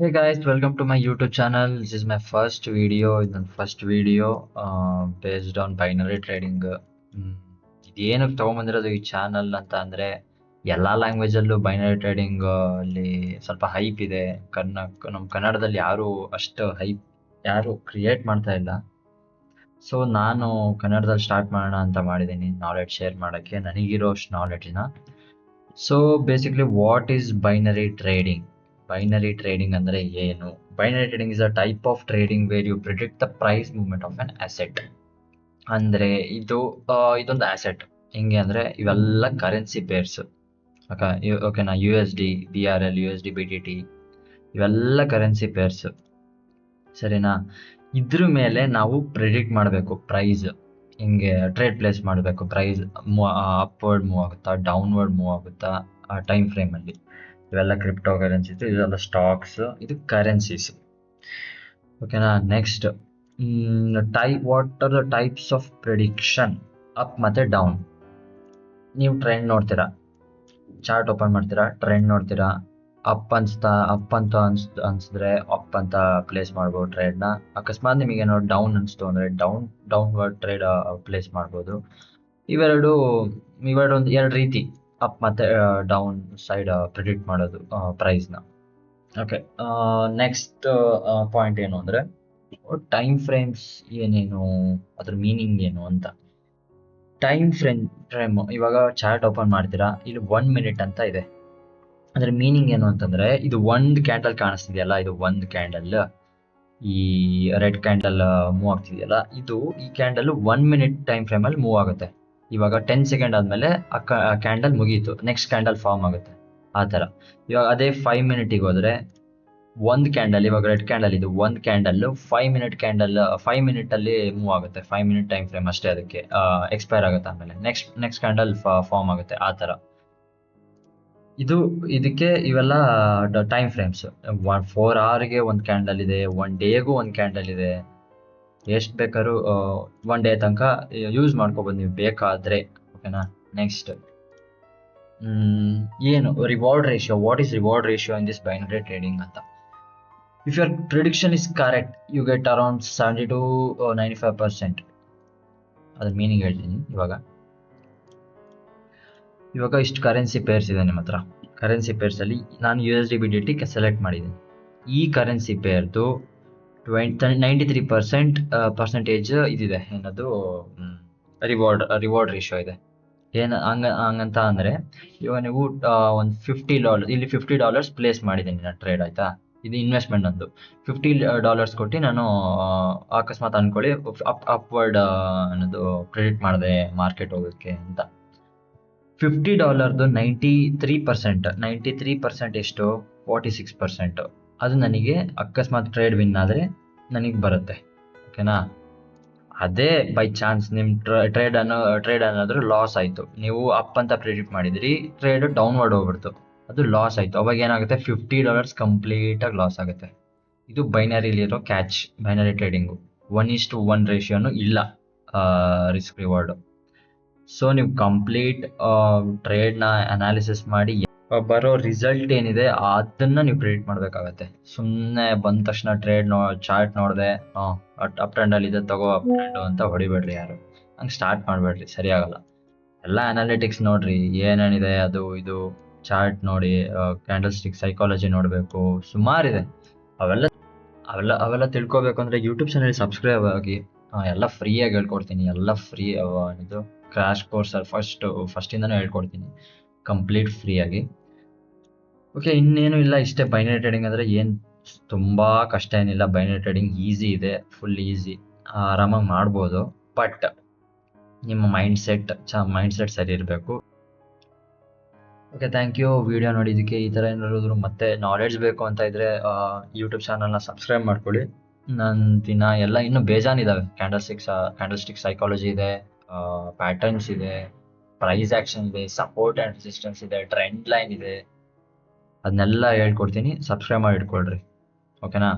Hey guys, welcome to my YouTube channel. This is my first video. ಇದು ನನ್ನ first uh, based on binary trading ಇದೇನಕ್ಕೆ ತೊಗೊಂಬಂದಿರೋದು ಈ channel ಅಂತ ಅಂದರೆ ಎಲ್ಲ ಲ್ಯಾಂಗ್ವೇಜಲ್ಲೂ ಬೈನರಿ ಟ್ರೇಡಿಂಗ್ ಅಲ್ಲಿ ಸ್ವಲ್ಪ ಹೈಪ್ ಇದೆ. ಕನ್ನ ನಮ್ಮ ಕನ್ನಡದಲ್ಲಿ ಯಾರು ಅಷ್ಟು ಹೈಪ್ ಯಾರು ಕ್ರಿಯೇಟ್ ಮಾಡ್ತಾ ಇಲ್ಲ. ಸೊ ನಾನು ಕನ್ನಡದಲ್ಲಿ ಸ್ಟಾರ್ಟ್ ಮಾಡೋಣ ಅಂತ ಮಾಡಿದ್ದೀನಿ ನಾಲೆಡ್ಜ್ ಶೇರ್ ಮಾಡೋಕ್ಕೆ. ನನಗಿರೋ ಅಷ್ಟು ನಾಲೆಡ್ಜ್ನ so basically what is binary trading binary trading ಅಂದ್ರೆ ಏನು? Binary trading is a type of trading where you predict the price movement of an asset ಅಂದ್ರೆ ಇದು ಇದೊಂದು ಆಸೆಟ್ ಹೆಂಗೆ ಅಂದ್ರೆ ಇವೆಲ್ಲ ಕರೆನ್ಸಿ ಪೇರ್ಸ್ ಓಕೆ ಓಕೆನಾ U S D B R L U S D B T T ಇವೆಲ್ಲ currency pairs ಸರಿನಾ? ಇದ್ರ ಮೇಲೆ ನಾವು ಪ್ರಿಡಿಕ್ಟ್ ಮಾಡಬೇಕು ಪ್ರೈಸ್ ಹಿಂಗೆ ಟ್ರೇಡ್ ಪ್ಲೇಸ್ ಮಾಡಬೇಕು ಪ್ರೈಸ್ ಅಪ್ವರ್ಡ್ ಮೂವ್ ಆಗುತ್ತಾ ಡೌನ್ವರ್ಡ್ ಮೂವ್ ಆಗುತ್ತಾ, ಆ ಟೈಮ್ ಫ್ರೇಮಲ್ಲಿ ಇವೆಲ್ಲ ಕ್ರಿಪ್ಟೋ ಕರೆನ್ಸಿ ಇದೆಲ್ಲ ಸ್ಟಾಕ್ಸ್ ಇದು ಕರೆನ್ಸೀಸ್ ಓಕೆನಾ next type what are the types of prediction up ಮತ್ತೆ ಡೌನ್ ನೀವು ಟ್ರೆಂಡ್ ನೋಡ್ತೀರಾ? ಚಾರ್ಟ್ ಓಪನ್ ಮಾಡ್ತೀರಾ? ಟ್ರೆಂಡ್ ನೋಡ್ತೀರಾ? ಅಪ್ ಅನ್ಸ್ತಾ ಅಪ್ ಅಂತ ಅನ್ಸ್, ಅನ್ಸಿದ್ರೆ ಅಪ್ ಅಂತ ಪ್ಲೇಸ್ ಮಾಡ್ಬೋದು ಟ್ರೇಡ್ನ ಅಕಸ್ಮಾತ್ ನಿಮಗೆ ಏನೋ ಡೌನ್ ಅನಿಸ್ತು ಅಂದರೆ ಡೌನ್ ಡೌನ್ವರ್ಡ್ ಟ್ರೇಡ್ ಪ್ಲೇಸ್ ಮಾಡ್ಬೋದು. ಇವೆರಡು ಇವೆರಡು ಒಂದು ಎರಡು ರೀತಿ. ಅಪ್ ಮತ್ತೆ ಡೌನ್ ಸೈಡ್ ಪ್ರಿಡಿಕ್ಟ್ ಮಾಡೋದು ಪ್ರೈಸ್ನ ಓಕೆ ನೆಕ್ಸ್ಟ್ ಪಾಯಿಂಟ್ ಏನು ಅಂದರೆ ಟೈಮ್ ಫ್ರೇಮ್ಸ್ ಏನೇನು, ಅದ್ರ ಮೀನಿಂಗ್ ಏನು ಅಂತ. ಟೈಮ್ ಫ್ರೇಮ್ ಫ್ರೇಮ್ ಇವಾಗ ಚಾರ್ಟ್ ಓಪನ್ ಮಾಡ್ತೀರಾ? ಇಲ್ಲಿ ಒನ್ ಮಿನಿಟ್ ಅಂತ ಇದೆ. ಅದ್ರ ಮೀನಿಂಗ್ ಏನು ಅಂತಂದ್ರೆ, ಇದು ಒಂದು ಕ್ಯಾಂಡಲ್ ಕಾಣಿಸ್ತಿದೆಯಲ್ಲ, ಇದು ಒಂದು ಕ್ಯಾಂಡಲ್ ಈ ರೆಡ್ ಕ್ಯಾಂಡಲ್ ಮೂವ್ ಆಗ್ತಿದೆಯಲ್ಲ, ಇದು ಈ ಕ್ಯಾಂಡಲ್ ಒನ್ ಮಿನಿಟ್ ಟೈಮ್ ಫ್ರೇಮಲ್ಲಿ ಮೂವ್ ಆಗುತ್ತೆ. ಇವಾಗ ಟೆನ್ ಸೆಕೆಂಡ್ ಆದಮೇಲೆ ಆ ಕ್ಯಾಂಡಲ್ ಮುಗೀತು. ನೆಕ್ಸ್ಟ್ ಕ್ಯಾಂಡಲ್ ಫಾರ್ಮ್ ಆಗುತ್ತೆ. ಆ ಥರ. ಇವಾಗ ಅದೇ ಫೈವ್ ಮಿನಿಟಿಗೆ ಹೋದರೆ ಒಂದು ಕ್ಯಾಂಡಲ್ ಇವಾಗ ರೆಡ್ ಕ್ಯಾಂಡಲ್ ಇದು ಒಂದು candle five minute candle five ಮಿನಿಟಲ್ಲಿ move ಆಗುತ್ತೆ. ಫೈವ್ ಮಿನಿಟ್ ಟೈಮ್ ಫ್ರೇಮ್ ಅಷ್ಟೇ ಅದಕ್ಕೆ ಎಕ್ಸ್ಪೈರ್ ಆಗುತ್ತೆ ಆಮೇಲೆ. ನೆಕ್ಸ್ಟ್ ನೆಕ್ಸ್ಟ್ ಕ್ಯಾಂಡಲ್ ಫಾರ್ಮ್ ಆಗುತ್ತೆ. ಆ ಥರ. ಇದು, ಇದಕ್ಕೆ ಇವೆಲ್ಲ ಟೈಮ್ ಫ್ರೇಮ್ಸ್ ಒನ್ ಫೋರ್ ಅವರ್ಗೆ ಒಂದು ಕ್ಯಾಂಡಲ್ ಇದೆ ಒನ್ ಡೇಗೂ ಒಂದು ಕ್ಯಾಂಡಲ್ ಇದೆ. ಎಷ್ಟು ಬೇಕಾದ್ರೂ ಒನ್ ಡೇ ತನಕ ಯೂಸ್ ಮಾಡ್ಕೋಬೋದು ನೀವು ಬೇಕಾದರೆ ಓಕೆನಾ ನೆಕ್ಸ್ಟ್ ಏನು? Reward ratio what is reward ratio in this binary trading ಅಂತ? If your prediction is correct you get around seventy to ninety five percent ಅದ್ರ ಮೀನಿಂಗ್ ಹೇಳ್ತೀನಿ ಇವಾಗ. ಇವಾಗ ಇಷ್ಟು ಕರೆನ್ಸಿ ಪೇರ್ಸ್ ಇದೆ ನಿಮ್ಮ ಹತ್ರ. ಕರೆನ್ಸಿ ಪೇರ್ಸಲ್ಲಿ ನಾನು U S D B D T select ಮಾಡಿದ್ದೀನಿ. ಈ currency ಪೇರ್ದು twenty ninety three percent percentage ಇದಿದೆ. ಏನದು ರಿವಾರ್ಡ್ ರಿವಾರ್ಡ್ ರೇಷಿಯೋ ಇದೆ. ಏನು, ಹಂಗ, ಹಂಗಂತ ಅಂದರೆ, ಇವಾಗ ನೀವು ಒಂದು ಫಿಫ್ಟಿ ಡಾಲರ್ ಇಲ್ಲಿ ಫಿಫ್ಟಿ ಡಾಲರ್ಸ್ ಪ್ಲೇಸ್ ಮಾಡಿದ್ದೀನಿ ನಾನು ಟ್ರೇಡ್ ಆಯಿತಾ? ಇದು ಇನ್ವೆಸ್ಟ್ಮೆಂಟ್ ನಂದು. ಫಿಫ್ಟಿ ಡಾಲರ್ಸ್ ಕೊಟ್ಟು ನಾನು ಅಕಸ್ಮಾತ್ ಅಂದ್ಕೊಳ್ಳಿ ಅಪ್ ಅಪ್ವರ್ಡ್ ಅನ್ನೋದು ಕ್ರೆಡಿಟ್ ಮಾಡಿದೆ ಮಾರ್ಕೆಟ್ ಹೋಗೋಕ್ಕೆ ಅಂತ. Fifty ಡಾಲರ್ದು ninety three percent ninety three percent ಎಷ್ಟು? ಫಾರ್ಟಿ ಸಿಕ್ಸ್ ಪರ್ಸೆಂಟ್ ಅದು ನನಗೆ ಅಕಸ್ಮಾತ್ ಟ್ರೇಡ್ ವಿನ್ ಆದರೆ ನನಗೆ ಬರುತ್ತೆ. ಓಕೆನಾ ಅದೇ ಬೈ ಚಾನ್ಸ್ ನಿಮ್ಮ ಟ್ರೇಡ್ ಅನ್ನೋ ಟ್ರೇಡ್ ಅನ್ನೋದ್ರ ಲಾಸ್ ಆಯಿತು. ನೀವು ಅಪ್ ಅಂತ ಪ್ರಿಡಿಕ್ಟ್ ಮಾಡಿದ್ರಿ ಟ್ರೇಡ್ ಡೌನ್ವರ್ಡ್ ಹೋಗ್ಬಿಡ್ತು. ಅದು ಲಾಸ್ ಆಯಿತು. ಅವಾಗ ಏನಾಗುತ್ತೆ? ಫಿಫ್ಟಿ ಡಾಲರ್ಸ್ ಕಂಪ್ಲೀಟಾಗಿ ಲಾಸ್ ಆಗುತ್ತೆ. ಇದು ಬೈನರಿಲಿರೋ catch binary trading one is to one ರೇಷಿಯೋನು ಇಲ್ಲ ರಿಸ್ಕ್ ರಿವಾರ್ಡು ಸೊ ನೀವು ಕಂಪ್ಲೀಟ್ ಟ್ರೇಡ್ನ ಅನಾಲಿಸಿಸ್ ಮಾಡಿ ಬರೋ ರಿಸಲ್ಟ್ ಏನಿದೆ, ಅದನ್ನ ನೀವು ಪ್ರಿಡಿಕ್ಟ್ ಮಾಡ್ಬೇಕಾಗತ್ತೆ. ಸುಮ್ಮನೆ ಬಂದ ತಕ್ಷಣ ಟ್ರೇಡ್ ನೋ ಚಾರ್ಟ್ ನೋಡಿದೆ ಅಪ್ ಟ್ರೆಂಡಲ್ಲಿ ಇದೆ, ತಗೋ ಅಪ್ ಟ್ರೆಂಡ್ ಅಂತ ಹೊಡಿಬೇಡ್ರಿ ಯಾರು. ಹಂಗೆ ಸ್ಟಾರ್ಟ್ ಮಾಡಬೇಡ್ರಿ ಸರಿಯಾಗಲ್ಲ ಎಲ್ಲ ಅನಾಲಿಟಿಕ್ಸ್ ನೋಡ್ರಿ, ಏನೇನಿದೆ, ಅದು, ಇದು ಚಾರ್ಟ್ ನೋಡಿ ಕ್ಯಾಂಡಲ್ ಸ್ಟಿಕ್ ಸೈಕಾಲಜಿ ನೋಡಬೇಕು, ಸುಮಾರಿದೆ. ಅವೆಲ್ಲ ಅವೆಲ್ಲ ಅವೆಲ್ಲ ತಿಳ್ಕೊಬೇಕು ಅಂದ್ರೆ ಯೂಟ್ಯೂಬ್ ಚಾನಲ್ ಸಬ್ಸ್ಕ್ರೈಬ್ ಆಗಿ ಎಲ್ಲ ಫ್ರೀಯಾಗಿ ಹೇಳ್ಕೊಡ್ತೀನಿ, ಎಲ್ಲ ಫ್ರೀ ಇದು ಕ್ರಾಶ್ ಕೋರ್ಸ್ ಫಸ್ಟ್ ಫಸ್ಟಿಂದನೂ ಹೇಳ್ಕೊಡ್ತೀನಿ. ಕಂಪ್ಲೀಟ್ ಫ್ರೀಯಾಗಿ ಓಕೆ ಇನ್ನೇನು ಇಲ್ಲ, ಇಷ್ಟೇ ಬೈನರಿ ಟ್ರೇಡಿಂಗ್ ಅಂದರೆ ಏನು ತುಂಬ ಕಷ್ಟ ಏನಿಲ್ಲ. ಬೈನರಿ ಟ್ರೇಡಿಂಗ್ ಈಸಿ ಇದೆ ಫುಲ್ ಈಸಿ ಆರಾಮಾಗಿ ಮಾಡ್ಬೋದು ಬಟ್ ನಿಮ್ಮ ಮೈಂಡ್ ಸೆಟ್ ಚ ಮೈಂಡ್ ಸೆಟ್ ಸರಿ ಇರಬೇಕು. ಓಕೆ ಥ್ಯಾಂಕ್ ಯು ವಿಡಿಯೋ ನೋಡಿದ್ದಕ್ಕೆ ಈ ಥರ ಏನಾದ್ರು ಮತ್ತೆ ನಾಲೆಡ್ಜ್ ಬೇಕು ಅಂತ ಇದ್ದರೆ ಯೂಟ್ಯೂಬ್ ಚಾನಲ್ನ ಸಬ್ಸ್ಕ್ರೈಬ್ ಮಾಡ್ಕೊಳ್ಳಿ. ನನ್ನ ದಿನ ಎಲ್ಲ ಇನ್ನೂ ಬೇಜಾನಿದ್ದಾವೆ candle sticks candle stick psychology ಇದೆ ಪ್ಯಾಟರ್ನ್ಸ್ ಇದೆ ಪ್ರೈಸ್ ಆ್ಯಕ್ಷನ್ ಇದೆ ಸಪೋರ್ಟ್ ಆ್ಯಂಡ್ ರೆಸಿಸ್ಟೆನ್ಸ್ ಇದೆ ಟ್ರೆಂಡ್ ಲೈನ್ ಇದೆ. ಅದನ್ನೆಲ್ಲ ಹೇಳ್ಕೊಡ್ತೀನಿ. ಸಬ್ಸ್ಕ್ರೈಬ್ ಮಾಡಿ ಇಟ್ಕೊಳ್ರಿ ಓಕೆನಾ